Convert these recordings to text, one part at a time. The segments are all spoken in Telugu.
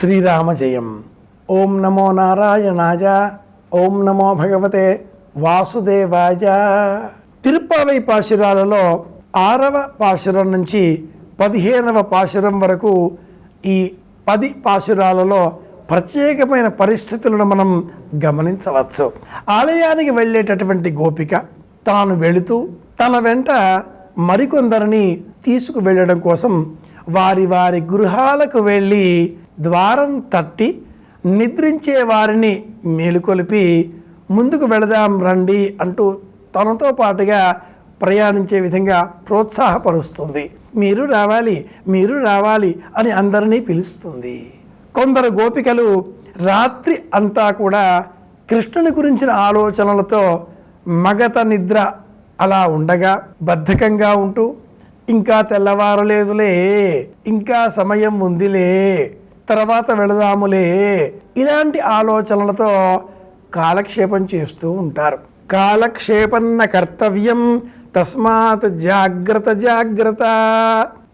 శ్రీరామ జయం ఓం నమో నారాయణాయ ఓం నమో భగవతే వాసుదేవాయ. తిరుపావై పాశురాలలో ఆరవ పాశురం నుంచి పదిహేనవ పాశురం వరకు ఈ పది పాశురాలలో ప్రత్యేకమైన పరిస్థితులను మనం గమనించవచ్చు. ఆలయానికి వెళ్ళేటటువంటి గోపిక తాను వెళుతూ తన వెంట మరికొందరిని తీసుకువెళ్ళడం కోసం వారి వారి గృహాలకు వెళ్ళి ద్వారం తట్టి నిద్రించే వారిని మేలుకొలిపి ముందుకు వెళదాం రండి అంటూ తనతో పాటుగా ప్రయాణించే విధంగా ప్రోత్సాహపరుస్తుంది. మీరు రావాలి మీరు రావాలి అని అందరినీ పిలుస్తుంది. కొందరు గోపికలు రాత్రి అంతా కూడా కృష్ణుని గురించిన ఆలోచనలతో మగత నిద్ర అలా ఉండగా బద్ధకంగా ఉంటూ ఇంకా తెల్లవారలేదులే ఇంకా సమయం ఉందిలే తర్వాత వెళదాములే ఇలాంటి ఆలోచనలతో కాలక్షేపం చేస్తూ ఉంటారు. కాలక్షేపన్న కర్తవ్యం తస్మాత్ జాగ్రత్త జాగ్రత్త.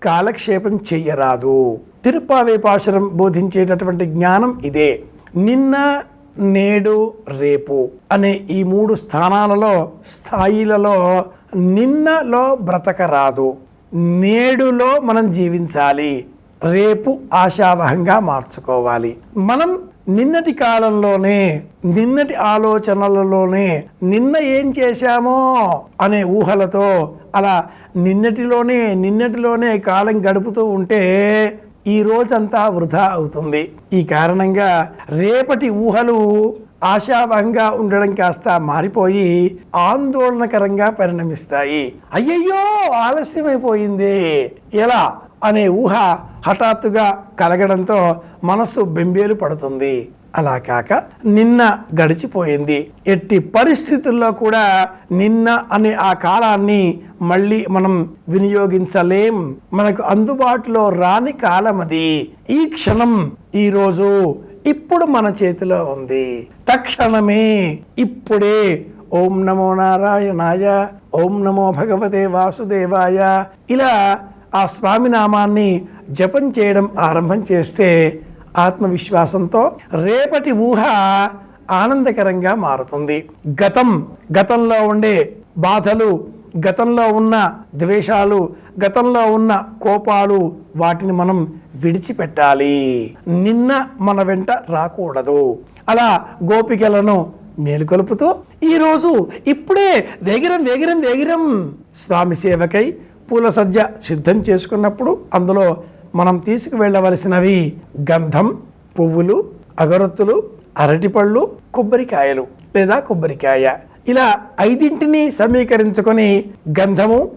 కాలక్షేపం చెయ్యరాదు. తిరుపావేపాశరం బోధించేటటువంటి జ్ఞానం ఇదే. నిన్న నేడు రేపు అనే ఈ మూడు స్థానాలలో స్థాయిలలో నిన్నలో బ్రతకరాదు. నేడులో మనం జీవించాలి. రేపు ఆశావహంగా మార్చుకోవాలి. మనం నిన్నటి కాలంలోనే నిన్నటి ఆలోచనలలోనే నిన్న ఏం చేశామో అనే ఊహలతో అలా నిన్నటిలోనే నిన్నటిలోనే కాలం గడుపుతూ ఉంటే ఈ రోజంతా వృధా అవుతుంది. ఈ కారణంగా రేపటి ఊహలు ఆశాభంగా ఉండడం కాస్త మారిపోయి ఆందోళనకరంగా పరిణమిస్తాయి. అయ్యయ్యో ఆలస్యమైపోయింది. ఎలా? అనే ఊహ హఠాత్తుగా కలగడంతో మనస్సు బెంబేలు పడుతుంది. అలా కాక నిన్న గడిచిపోయింది. ఎట్టి పరిస్థితుల్లో కూడా నిన్న అనే ఆ కాలాన్ని మళ్ళీ మనం వినియోగించలేం. మనకు అందుబాటులో రాని కాలం అది. ఈ క్షణం ఈరోజు ఇప్పుడు మన చేతిలో ఉంది. తక్షణమే ఇప్పుడే ఓం నమో నారాయణాయ ఓం నమో భగవతే వాసుదేవాయ ఇలా ఆ స్వామి నామాన్ని జపం చేయడం ఆరంభం చేస్తే ఆత్మవిశ్వాసంతో రేపటి ఊహ ఆనందకరంగా మారుతుంది. గతం గతంలో ఉండే బాధలు గతంలో ఉన్న ద్వేషాలు గతంలో ఉన్న కోపాలు వాటిని మనం విడిచిపెట్టాలి. నిన్న మన వెంట రాకూడదు. అలా గోపికలను మేలుకొలుపుతూ ఈరోజు ఇప్పుడే వేగిరం వేగిరం వేగిరం స్వామి సేవకై పూల సజ్జ సిద్ధం చేసుకున్నప్పుడు అందులో మనం తీసుకువెళ్ళవలసినవి గంధం పువ్వులు అగరొత్తులు అరటిపళ్ళు కొబ్బరికాయలు లేదా కొబ్బరికాయ. ఇలా ఐదింటిని సమీకరించుకొని గంధము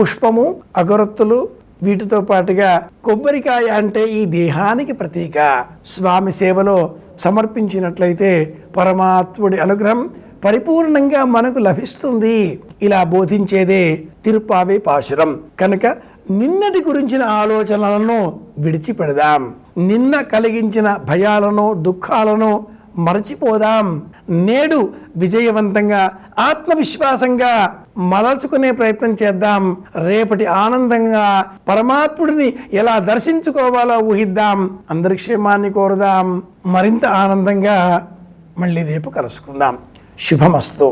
పుష్పము అగరొత్తులు వీటితో పాటుగా కొబ్బరికాయ అంటే ఈ దేహానికి ప్రతీక. స్వామి సేవలో సమర్పించినట్లయితే పరమాత్ముడి అనుగ్రహం పరిపూర్ణంగా మనకు లభిస్తుంది. ఇలా బోధించేదే తిరుపావే పాశురం. కనుక నిన్నటి గురించిన ఆలోచనలను విడిచిపెడదాం. నిన్న కలిగించిన భయాలను దుఃఖాలను మరచిపోదాం. నేడు విజయవంతంగా ఆత్మవిశ్వాసంగా మలచుకునే ప్రయత్నం చేద్దాం. రేపటి ఆనందంగా పరమాత్ముడిని ఎలా దర్శించుకోవాలో ఊహిద్దాం. అందరి క్షేమాన్ని కోరుదాం. మరింత ఆనందంగా మళ్ళీ రేపు కలుసుకుందాం. ശുഭമസ്തു